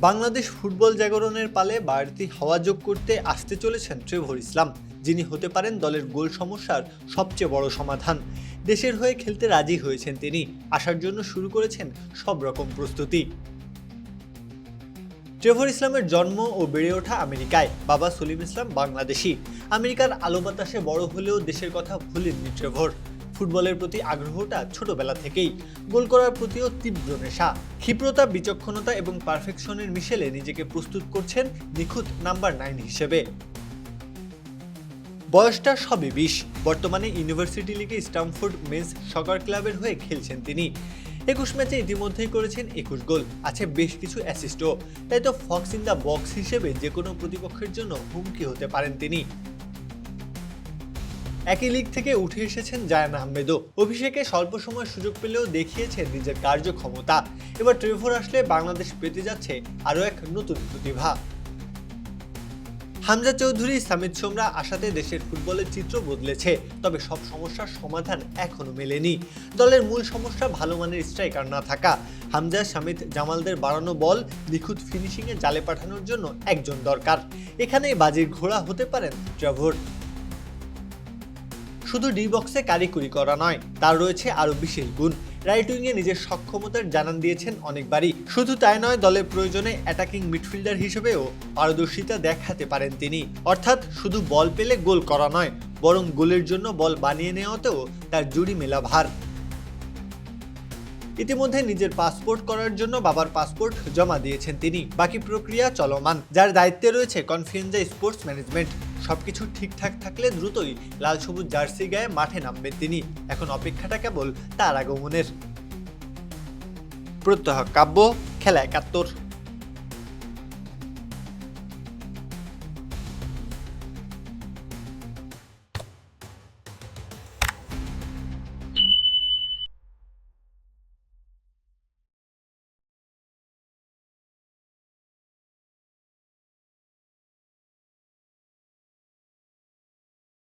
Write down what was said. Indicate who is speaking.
Speaker 1: Bangladesh football জাগরণের পালে বাড়তি হাওয়া যোগ করতে আসতে চলেছেন ট্রেভর ইসলাম, যিনি হতে পারেন দলের গোল সমস্যার সবচেয়ে বড় সমাধান। দেশের হয়ে খেলতে রাজি হয়েছেন তিনি, আসার জন্য শুরু করেছেন সব রকম প্রস্তুতি। ট্রেভর ইসলামের জন্ম ও বেড়ে ওঠা আমেরিকায়, বাবা সলিম ইসলাম বাংলাদেশি। আমেরিকার আলো বাতাসে বড় হলেও দেশের কথা ভুলেননি ট্রেভর। ফুটবলের প্রতি আগ্রহটা ছোটবেলা থেকেই। গোল করার প্রতিও তীব্র নেশা। ক্ষিপ্রতা, বিচক্ষণতা এবং পারফেকশনের মিশেলে নিজেকে প্রস্তুত করছেন নিখুঁত নাম্বার নাইন হিসেবে। বয়সটা সবে বিশ বর্তমানে ইউনিভার্সিটি লিগে স্টামফোর্ড মেন্স সকার ক্লাবের হয়ে খেলছেন তিনি। একুশ ম্যাচে ইতিমধ্যেই করেছেন একুশ গোল। আছে বেশ কিছু অ্যাসিস্টও। তাই তো ফক্স ইন দ্য বক্স হিসেবে যে কোনো প্রতিপক্ষের জন্য হুমকি হতে পারেন তিনি। একই লিগ থেকে উঠে এসেছেন জায়ান আহমেদও। অভিষেকে স্বল্প সময় সুযোগ পেলেও দেখিয়েছেন নিজের কার্যক্ষমতা। এবার ট্রেভর আসলে বাংলাদেশ পেতে যাচ্ছে আরও এক নতুন প্রতিভা। হামজা চৌধুরী সামিদ সোমরা আসাতে দেশের ফুটবলের চিত্র বদলেছে, তবে সব সমস্যার সমাধান এখনও মেলেনি। দলের মূল সমস্যা ভালো মানের স্ট্রাইকার না থাকা। হামজা সামিদ জামালদের বাড়ানো বল নিখুঁত ফিনিশিংয়ে জালে পাঠানোর জন্য একজন দরকার। এখানেই বাজির ঘোড়া হতে পারেন ট্রাভর। শুধু ডি বক্সে কারিকুরি করা নয়, তার রয়েছে আরও বিশেষ গুণ। রাইট নিজের সক্ষমতার জানান দিয়েছেন অনেকবারই। শুধু তাই নয়, দলের প্রয়োজনে অ্যাটাকিং মিডফিল্ডার হিসেবেও পারদর্শিতা দেখাতে পারেন তিনি। অর্থাৎ শুধু বল পেলে গোল করা নয়, বরং গোলের জন্য বল বানিয়ে নেওয়াতেও তার জুড়ি মেলা ভার ইতিমধ্যে নিজের পাসপোর্ট করার জন্য বাবার পাসপোর্ট জমা দিয়েছেন তিনি। বাকি প্রক্রিয়া চলমান। যার দায়িত্বে রয়েছে কনফিয়েন্সা স্পোর্টস ম্যানেজমেন্ট। সবকিছু ঠিকঠাক থাকলে দ্রুতই লাল সবুজ জার্সি গায়ে মাঠে নামবেন তিনি। এখন অপেক্ষাটা কেবল তার আগমনের। প্রত্যহ কাব্য, খেলা একাত্তর।